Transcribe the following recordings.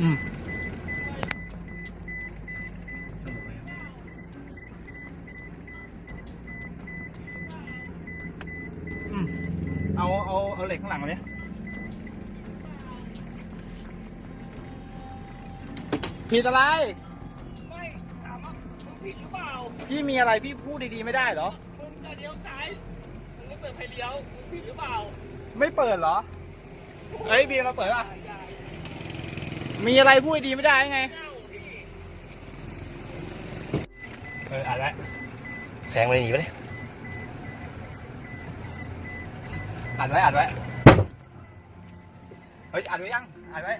อืมอืมเอาเอาเอาเหล็กข้างหลังมาเนี่ยผิดอะไร ไม่ถามว่ามึงผิดหรือเปล่าพี่มีอะไรพี่พูดดีๆไม่ได้เหรอ มึงจะเลี้ยวซ้ายมึงไม่เปิดไฟเลี้ยวมึงผิดหรือเปล่า ไม่เปิดเหรอ เฮ้ยบีมเราเปิดป่ะ อย่า มีอะไรพูดดีไม่ได้ไงเจ้าพี่เอออ่านแล้วแซงไปหนีไปเลยอ่านไว้อ่านไว้ เฮ้ยอ่านไว้ยังอ่านไว้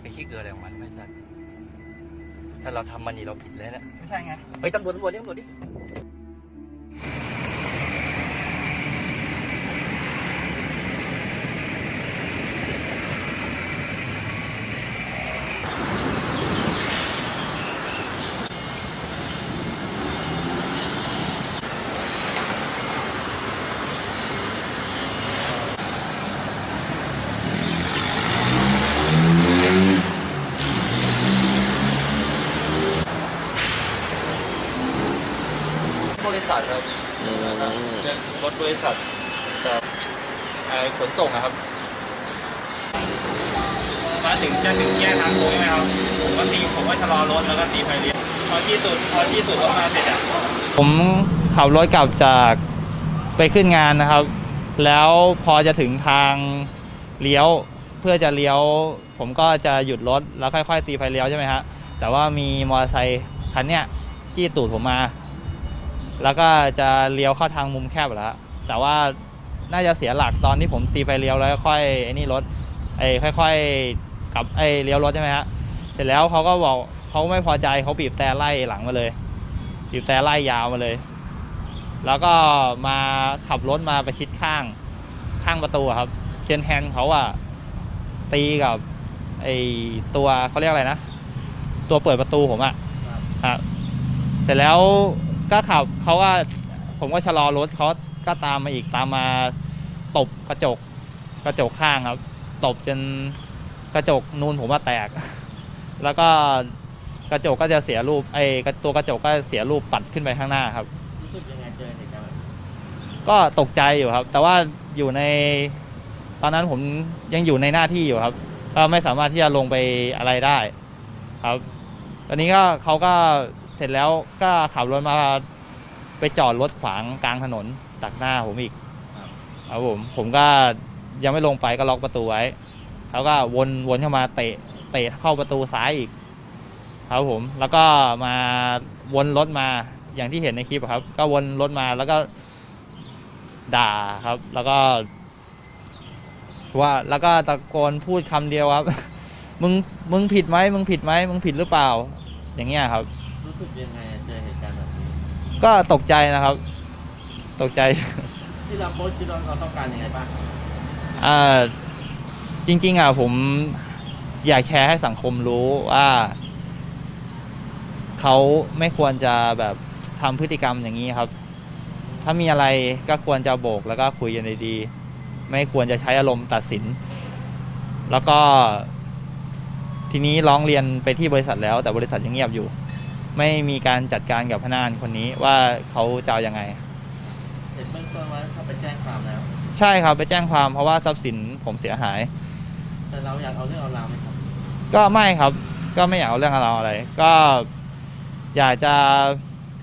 ไอ้ขี้เกลืออะไรของมันไม่สัตว์ถ้าเราทำมันนี่เราผิดแล้วเนี่ยไม่ใช่ไง เฮ้ยตำรวจตำรวจเรียกตำรวจดิ ษัทครับเป็นรถบริษัทแบบไอ้ขนส่งอะครับ มาถึงจะถึงแยกทางโค้งใช่ไหมครับ ผมก็ตีผมก็ชะลอรถแล้วก็ตีไฟเลี้ยวพอที่สุดพอที่สุดรถมาเสร็จอะผมขับรถกลับจากไปขึ้นงานนะครับ แล้วพอจะถึงทางเลี้ยวเพื่อจะเลี้ยว ผมก็จะหยุดรถแล้วค่อย ๆ ตีไฟเลี้ยวใช่ไหมฮะแต่ว่ามีมอเตอร์ไซค์คันเนี้ยจี้ตูดผมมา แล้วก็จะเลี้ยวเข้าทางมุมแคบแล้ว แต่ว่าน่าจะเสียหลักตอนที่ผมตีไฟเลี้ยวแล้วค่อยไอ้นี่รถไอ้ค่อยๆกลับไอ้เลี้ยวรถใช่ไหมฮะเสร็จแล้วเขาก็บอกเขาไม่พอใจเขาบีบแต่ไล่หลังมาเลยบีบแต่ไล่ยาวมาเลย แล้วก็มาขับรถมาประชิดข้างข้างประตูอะครับเชนแฮนเขาอะตีกับไอ้ตัวเขาเรียกอะไรนะ ตัวเปิดประตูผมอะครับเสร็จแล้ว ก็ขับเขาว่าผมก็ชะลอรถเขาก็ตามมาอีกตามมาตบกระจกกระจกข้างครับ ตบจนกระจกนูนผมว่าแตก แล้วก็กระจกก็จะเสียรูปไอ้ตัวกระจกก็เสียรูปปัดขึ้นไปข้างหน้าครับ รู้สึกยังไงเจอเหตุการณ์แบบนี้ก็ตกใจอยู่ครับ แต่ว่าอยู่ในตอนนั้นผมยังอยู่ในหน้าที่อยู่ครับ ก็ไม่สามารถที่จะลงไปอะไรได้ ครับ ตอนนี้ก็เขาก็ เสร็จแล้วก็ขับรถมาไปจอดรถขวางกลางถนนตักหน้าผมอีกครับผมผมก็ยังไม่ลงไปก็ล็อกประตูไว้เขาก็วนวนเข้ามาเตะเตะเข้าประตูซ้ายอีกครับผมแล้วก็มาวนรถมาอย่างที่เห็นในคลิปอะครับ ก็วนรถมาแล้วก็ด่าครับ แล้วก็ว่าแล้วก็ตะโกนพูดคำเดียวครับ มึงมึงผิดไหมมึงผิดไหมมึงผิดหรือเปล่า อย่างเงี้ยครับ รู้สึกยังไงเจอเหตุการณ์แบบนี้ ก็ตกใจนะครับ ตกใจ ที่เราโพสต์คิดว่าเราต้องการยังไงบ้างอ่าจริง ๆอะผมอยากแชร์ให้สังคมรู้ว่า เขาไม่ควรจะแบบทำพฤติกรรมอย่างนี้ครับ ถ้ามีอะไรก็ควรจะโบกแล้วก็คุยกันดีๆไม่ควรจะใช้อารมณ์ตัดสิน แล้วก็ ทีนี้ร้องเรียนไปที่บริษัทแล้ว แต่บริษัทยังเงียบอยู่ ไม่มีการจัดการกับพนักงานคนนี้ว่าเขาจะเอายังไง เห็นเบื้องต้นว่าเขาไปแจ้งความแล้ว ใช่ครับไปแจ้งความเพราะว่าทรัพย์สินผมเสียหาย แต่เราอยากเอาเรื่องเอาราวไหมครับ ก็ไม่ครับ ก็ไม่อยากเอาเรื่องเราวอะไร ก็อยากจะ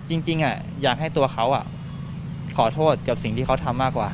จริง ๆอะอยากให้ตัวเขาอะ ขอโทษกับสิ่งที่เขาทำมากกว่า